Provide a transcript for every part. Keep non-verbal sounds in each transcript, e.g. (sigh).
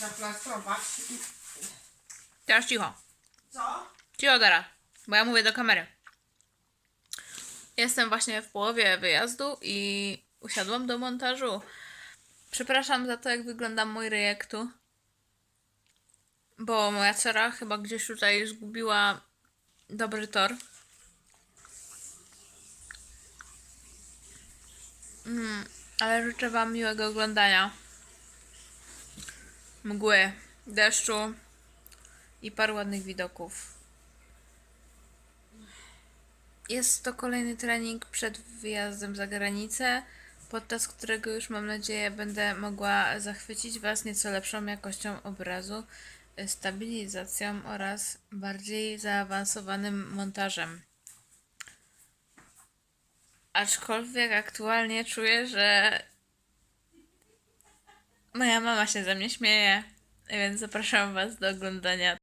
zaplastrować. Teraz cicho. Co? Cicho teraz, bo ja mówię do kamery. Jestem właśnie w połowie wyjazdu i usiadłam do montażu. Przepraszam za to, jak wygląda mój ryjek tu. Bo moja cera chyba gdzieś tutaj zgubiła dobry tor. Mm, ale życzę Wam miłego oglądania. Mgły, deszczu i paru ładnych widoków. Jest to kolejny trening przed wyjazdem za granicę, podczas którego już mam nadzieję będę mogła zachwycić Was nieco lepszą jakością obrazu, y, stabilizacją oraz bardziej zaawansowanym montażem. Aczkolwiek aktualnie czuję, że moja mama się ze mnie śmieje, więc zapraszam Was do oglądania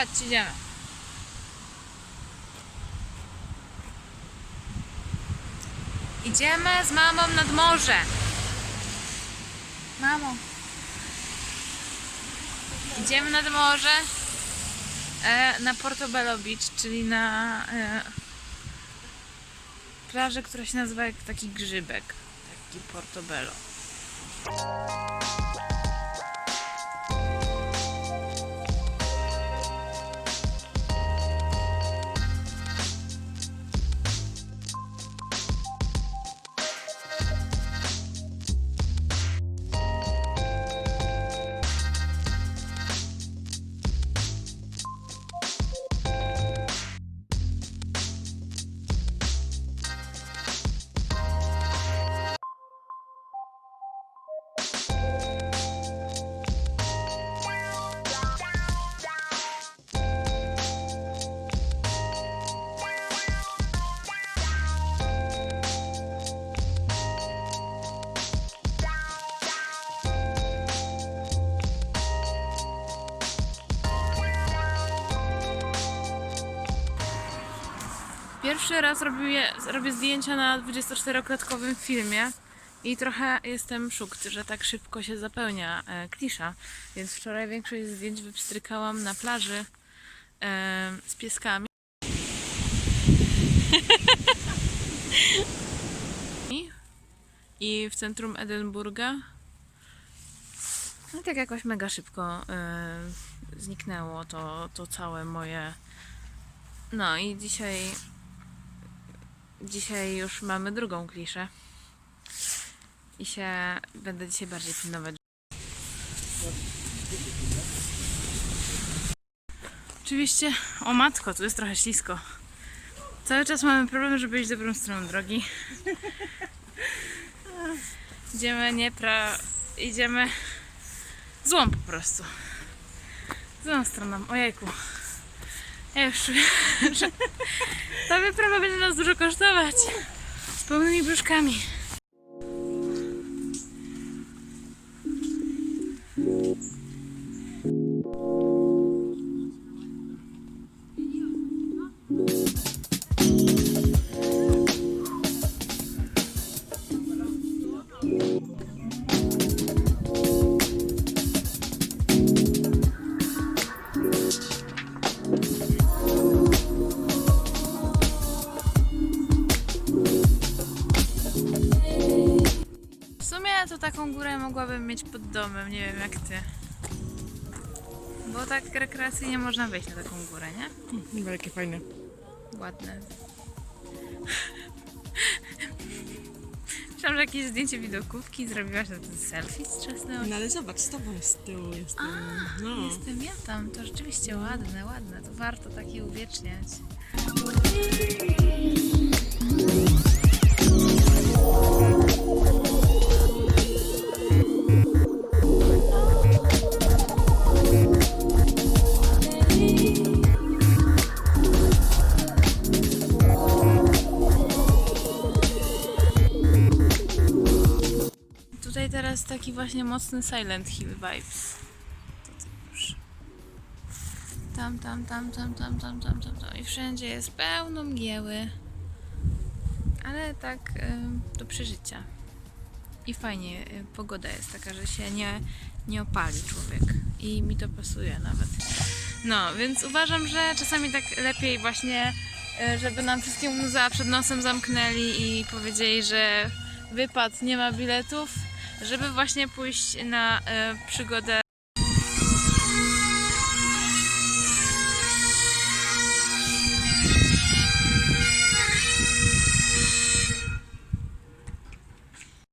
Chodź, idziemy. Idziemy z mamą nad morze. Mamo. Idziemy nad morze e, na Portobello Beach, czyli na e, plażę, która się nazywa jak taki grzybek. Taki Portobello. Pierwszy raz robię, robię zdjęcia na 24-klatkowym filmie i trochę jestem szukt, że tak szybko się zapełnia e, klisza. Więc wczoraj większość zdjęć wypstrykałam na plaży e, z pieskami. I w centrum Edynburga. No tak jakoś mega szybko e, zniknęło to, to całe moje. No i dzisiaj Dzisiaj już mamy drugą kliszę. I się będę dzisiaj bardziej pilnować. Oczywiście, o matko, tu jest trochę ślisko. Cały czas mamy problem, żeby iść dobrą stroną drogi. (laughs) Idziemy nie pra... Idziemy złą po prostu. Złą stroną. Ojejku. Ja już (laughs) ta wyprawa będzie nas dużo kosztować. Z pełnymi brzuszkami. To taką górę mogłabym mieć pod domem, nie wiem jak ty. Bo tak rekreacyjnie można wejść na taką górę, nie? Chyba jakie fajne. Ładne. Myślałam, że jakieś zdjęcie widokówki zrobiłaś na ten selfie z czesnym No ale zobacz, z tobą z tyłu jestem. No. Jestem ja tam, to rzeczywiście ładne, ładne. To warto takie uwieczniać. Taki właśnie mocny Silent Hill vibes. Tam, tam, tam, tam, tam, tam, tam, tam, tam. I wszędzie jest pełno mgieły. Ale tak ym, do przeżycia. I fajnie, y, pogoda jest taka, że się nie, nie opali człowiek. I mi to pasuje nawet. No, więc uważam, że czasami tak lepiej właśnie, y, żeby nam wszystkie muzea przed nosem zamknęli i powiedzieli, że wypad nie ma biletów, żeby właśnie pójść na y, przygodę